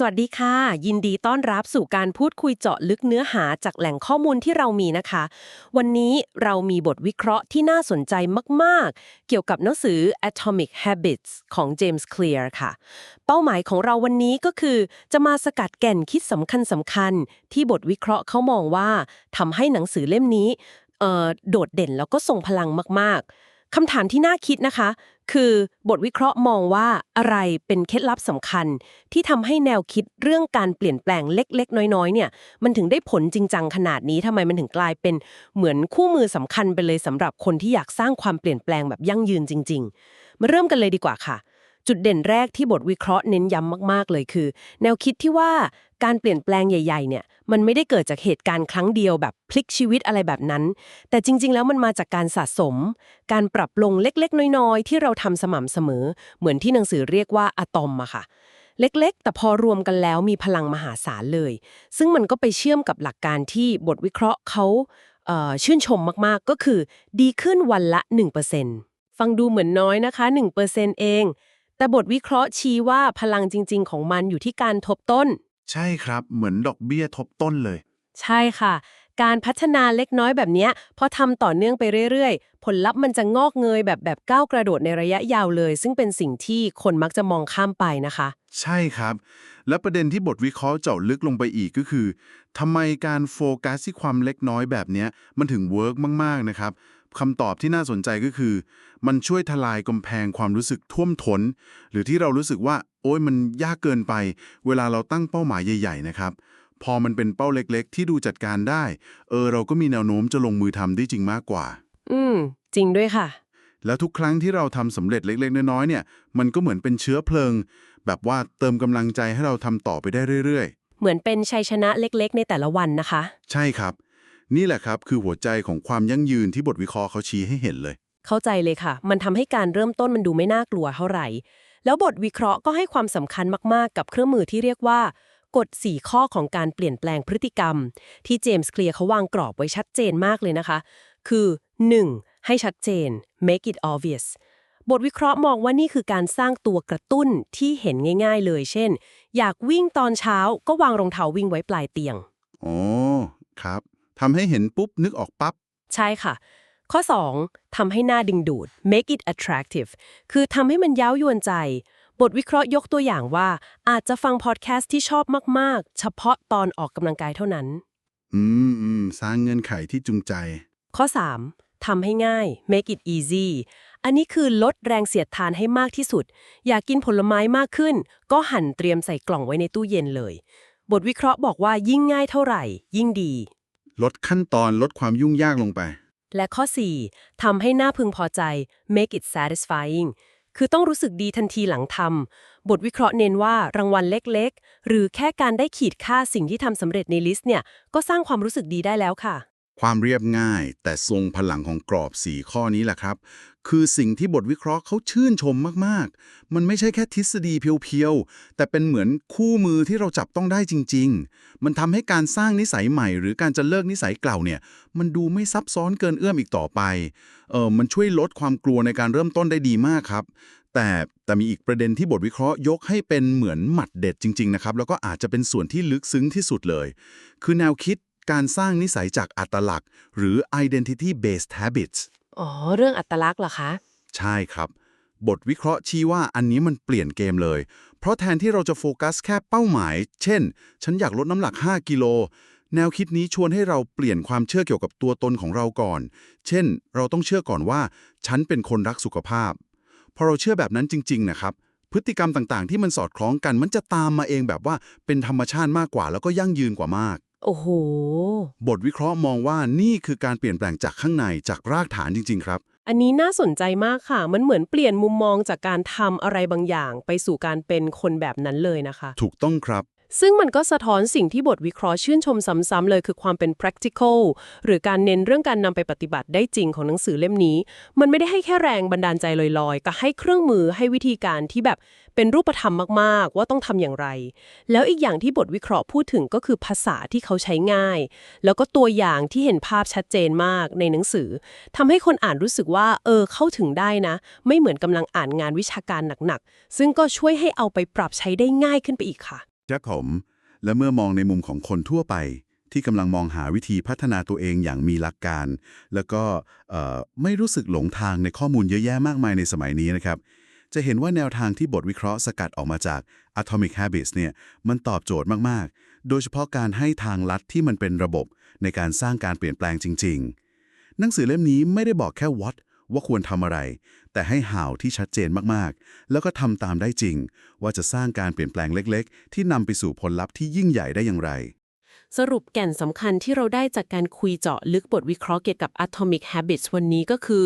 สวัสดีค่ะ ยินดีต้อนรับสู่การพูดคุยเจาะลึกเนื้อหาจากแหล่งข้อมูลที่เรามีนะคะ วันนี้เรามีบทวิเคราะห์ที่น่าสนใจมากๆ เกี่ยวกับหนังสือ Atomic Habits ของ James Clear ค่ะ เป้าหมายของเราวันนี้ก็คือ จะมาสกัดแก่นคิดสำคัญสำคัญๆที่บทวิเคราะห์เขามองว่าทำให้หนังสือเล่มนี้โดดเด่นแล้วก็ทรงพลังมากๆ คำถามที่น่าคิดนะคะ คือบทวิเคราะห์มองว่าอะไรเป็นเคล็ดลับสำคัญ ที่ทำให้แนวคิดเรื่องการเปลี่ยนแปลงเล็ก ๆ น้อยๆ เนี่ย มันถึงได้ผลจริงจังขนาดนี้ทำไมมันถึงกลายเป็นเหมือนคู่มือสำคัญไปเลยสำหรับคนที่อยากสร้างความเปลี่ยนแปลงแบบยั่งยืนจริง ๆ มาเริ่มกันเลยดีกว่าค่ะ จุดเด่นแรกที่บทวิเคราะห์เน้นย้ำมาก ๆ เลยคือ แนวคิดที่ว่าการเปลี่ยนแปลงใหญ่ ๆ เนี่ย มันไม่ได้เกิดจากเหตุการณ์ครั้งเดียวแบบพลิกชีวิตอะไรแบบนั้น แต่จริง ๆ แล้วมันมาจากการสะสม การปรับลงเล็กๆ น้อยๆ ที่เราทำสม่ำเสมอ เหมือนที่หนังสือเรียกว่าอะตอมอะค่ะ เล็กๆ แต่พอรวมกันแล้วมีพลังมหาศาลเลย ซึ่งมันก็ไปเชื่อมกับหลักการที่บทวิเคราะห์เขาเชื่นชมมากๆ ก็คือดีขึ้นวันละ 1%ฟังดูเหมือนน้อยนะคะ 1%เอง แต่บทวิเคราะห์ชี้ว่าพลังจริง ๆ ของมันอยู่ที่การทบต้น ใช่ครับเหมือนดอกเบี้ยทบต้นเลย ใช่ค่ะ การพัฒนาเล็กน้อยแบบนี้พอทำต่อเนื่องไปเรื่อยๆ ผลลัพธ์มันจะงอกเงยแบบแบบก้าวกระโดดในระยะยาวเลย ซึ่งเป็นสิ่งที่คนมักจะมองข้ามไปนะคะ ใช่ครับ และประเด็นที่บทวิเคราะห์เจาะลึกลงไปอีกก็คือทำไมการโฟกัสที่ความเล็กน้อยแบบนี้มันถึงเวิร์กมากๆนะครับคำตอบที่น่าสนใจก็คือ มันช่วยทลายกำแพงความรู้สึกท่วมทนหรือที่เรารู้สึกว่า โอ้ยมันยากเกินไป เวลาเราตั้งเป้าหมายใหญ่ ๆ นะครับ พอมันเป็นเป้าเล็กๆ ที่ดูจัดการได้ เออเราก็มีแนวโน้มจะลงมือทำได้จริงมากกว่า อืม จริงด้วยค่ะ แล้วทุกครั้งที่เราทำสำเร็จเล็กๆ น้อยๆเนี่ย มันก็เหมือนเป็นเชื้อเพลิง แบบว่าเติมกำลังใจให้เราทำต่อไปได้เรื่อยเหมือนเป็นชัยชนะเล็กๆ ในแต่ละวันนะคะ ๆ ใช่ครับ นี่แหละครับคือหัวใจของความยั่งยืนที่บทวิเคราะห์เขาชี้ให้เห็นเลย เข้าใจเลยค่ะ มันทำให้การเริ่มต้นมันดูไม่น่ากลัวเท่าไหร่ แล้วบทวิเคราะห์ก็ให้ความสำคัญมากๆ กับเครื่องมือที่เรียกว่า กฎ 4 ข้อของการเปลี่ยนแปลงพฤติกรรม ที่เจมส์เคลียร์เขาวางกรอบไว้ชัดเจนมากเลยนะคะ คือ 1. ให้ชัดเจน make it obvious บทวิเคราะห์มองว่านี่คือการสร้างตัวกระตุ้นที่เห็นง่ายๆเลย เช่น อยากวิ่งตอนเช้าก็วางรองเท้าวิ่งไว้ปลายเตียง อ๋อ ครับทำให้เห็นปุ๊บนึกออกปั๊บ ใช่ค่ะ ข้อ 2. ทำให้หน้าดึงดูด make it attractive คือทำให้มันเย้ายวนใจ บทวิเคราะห์ยกตัวอย่างว่า อาจจะฟังพอดแคสต์ที่ชอบมาก ๆ เฉพาะตอนออกกำลังกายเท่านั้น อืมอืมสร้างเงื่อนไขที่จูงใจ ข้อ 3. ทำให้ง่าย make it easy อันนี้คือลดแรงเสียดทานให้มากที่สุด อยากกินผลไม้มากขึ้น ก็หั่นเตรียมใส่กล่องไว้ในตู้เย็นเลย บทวิเคราะห์บอกว่ายิ่งง่ายเท่าไหร่ ยิ่งดี ลดขั้นตอนลดความยุ่งยากลงไป และข้อ 4. ทำให้หน่าพึงพอใจ make it satisfying คือต้องรู้สึกดีทันทีหลังทำบทวิเคราะห์เน้นว่ารางวัลเล็กๆ หรือแค่การได้ขีดค่าสิ่งที่ทำสำเร็จในลิสต์เนี่ยก็สร้างความรู้สึกดีได้แล้วค่ะ ความเรียบง่ายแต่ทรงพลังของกรอบ 4 ข้อนี้แหละครับ คือสิ่งที่บทวิเคราะห์เขาชื่นชมมากๆ มันไม่ใช่แค่ทฤษฎีเพียวๆ แต่เป็นเหมือนคู่มือที่เราจับต้องได้จริง ๆ มันทำให้การสร้างนิสัยใหม่ หรือการจะเลิกนิสัยเก่าเนี่ย มันดูไม่ซับซ้อนเกินเอื้อมอีกต่อไป เออมันช่วยลดความกลัวในการเริ่มต้นได้ดีมากครับ แต่แต่มีอีกประเด็นที่บทวิเคราะห์ยกให้เป็นเหมือนหมัดเด็ดจริง ๆ นะครับ แล้วก็อาจจะเป็นส่วนที่ลึกซึ้งที่สุดเลย คือแนวคิด การสร้างนิสัยจากอัตลักษณ์ หรือ identity based habits อ๋อ เรื่องอัตลักษณ์เหรอคะ ใช่ครับ บทวิเคราะห์ชี้ว่าอันนี้มันเปลี่ยนเกมเลย เพราะแทนที่เราจะโฟกัสแค่เป้าหมาย เช่น ฉันอยากลดน้ำหนัก 5 กิโล แนวคิดนี้ชวนให้เราเปลี่ยนความเชื่อเกี่ยวกับตัวตนของเราก่อน เช่น เราต้องเชื่อก่อนว่า ฉันเป็นคนรักสุขภาพ พอเราเชื่อแบบนั้นจริง ๆ นะครับพฤติกรรมต่างๆ ที่มันสอดคล้องกันมันจะตามมาเองแบบว่าเป็นธรรมชาติมากกว่า แล้วก็ยั่งยืนกว่ามาก โอ้โห บทวิเคราะห์มองว่านี่คือการเปลี่ยนแปลงจากข้างในจากรากฐานจริง ๆ ครับ อันนี้น่าสนใจมากค่ะ มันเหมือนเปลี่ยนมุมมองจากการทำอะไรบางอย่าง ไปสู่การเป็นคนแบบนั้นเลยนะคะ ถูกต้องครับ ซึ่งมันก็สะท้อนสิ่งที่บทวิเคราะห์ชื่นชมซ้ำๆเลยคือความเป็น practical หรือการเน้นเรื่องการนำไปปฏิบัติได้จริงของหนังสือเล่มนี้ มันไม่ได้ให้แค่แรงบันดาลใจลอยๆ แต่ให้เครื่องมือให้วิธีการที่แบบเป็นรูปธรรมมากๆ ว่าต้องทำอย่างไร แล้วอีกอย่างที่บทวิเคราะห์พูดถึงก็คือภาษาที่เขาใช้ง่าย แล้วก็ตัวอย่างที่เห็นภาพชัดเจนมากในหนังสือทำให้คนอ่านรู้สึกว่าเออเข้าถึงได้นะ ไม่เหมือนกำลังอ่านงานวิชาการหนักๆซึ่งก็ช่วยให้เอาไปปรับใช้ได้ง่ายขึ้นไปอีกค่ะ ครับผม และเมื่อมองในมุมของคนทั่วไป ที่กำลังมองหาวิธีพัฒนาตัวเองอย่างมีหลักการ แล้วก็ไม่รู้สึกหลงทางในข้อมูลเยอะแยะมากมายในสมัยนี้นะครับ จะเห็นว่าแนวทางที่บทวิเคราะห์สกัดออกมาจาก Atomic Habits เนี่ยมันตอบโจทย์มากๆ โดยเฉพาะการให้ทางลัดที่มันเป็นระบบในการสร้างการเปลี่ยนแปลงจริง ๆ หนังสือเล่มนี้ไม่ได้บอกแค่ what ว่าควรทำอะไร แต่ให้ how ที่ชัดเจนมากๆ แล้วก็ทำตามได้จริง ว่าจะสร้างการเปลี่ยนแปลงเล็กๆ ที่นำไปสู่ผลลัพธ์ที่ยิ่งใหญ่ได้อย่างไร สรุปแก่นสำคัญที่เราได้จากการคุยเจาะลึกบทวิเคราะห์เกี่ยวกับ Atomic Habits วันนี้ก็คือ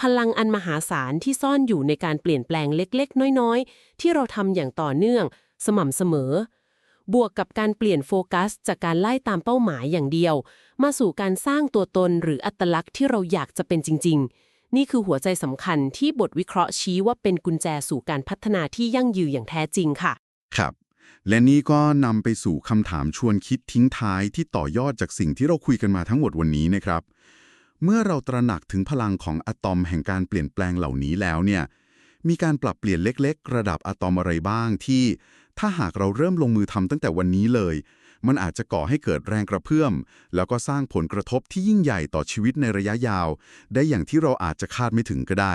พลังอันมหาศาลที่ซ่อนอยู่ในการเปลี่ยนแปลงเล็กๆ น้อยๆ ที่เราทำอย่างต่อเนื่อง สม่ำเสมอบวกกับการเปลี่ยนโฟกัส จากการไล่ตามเป้าหมายอย่างเดียว มาสู่การสร้างตัวตนหรืออัตลักษณ์ที่เราอยากจะเป็นจริง ๆ นี่คือหัวใจสำคัญที่บทวิเคราะห์ชี้ว่าเป็นกุญแจสู่การพัฒนาที่ยั่งยืนอย่างแท้จริงค่ะ ครับ และนี่ก็นำไปสู่คำถามชวนคิดทิ้งท้ายที่ต่อยอดจากสิ่งที่เราคุยกันมาทั้งหมดวันนี้นะครับ เมื่อเราตระหนักถึงพลังของอะตอมแห่งการเปลี่ยนแปลงเหล่านี้แล้วเนี่ย มีการปรับเปลี่ยนเล็ก ๆ ระดับอะตอมอะไรบ้างที่ ถ้าหากเราเริ่มลงมือทำตั้งแต่วันนี้เลย มันอาจจะก่อให้เกิดแรงกระเพื่อม แล้วก็สร้างผลกระทบที่ยิ่งใหญ่ต่อชีวิตในระยะยาว ได้อย่างที่เราอาจจะคาดไม่ถึงก็ได้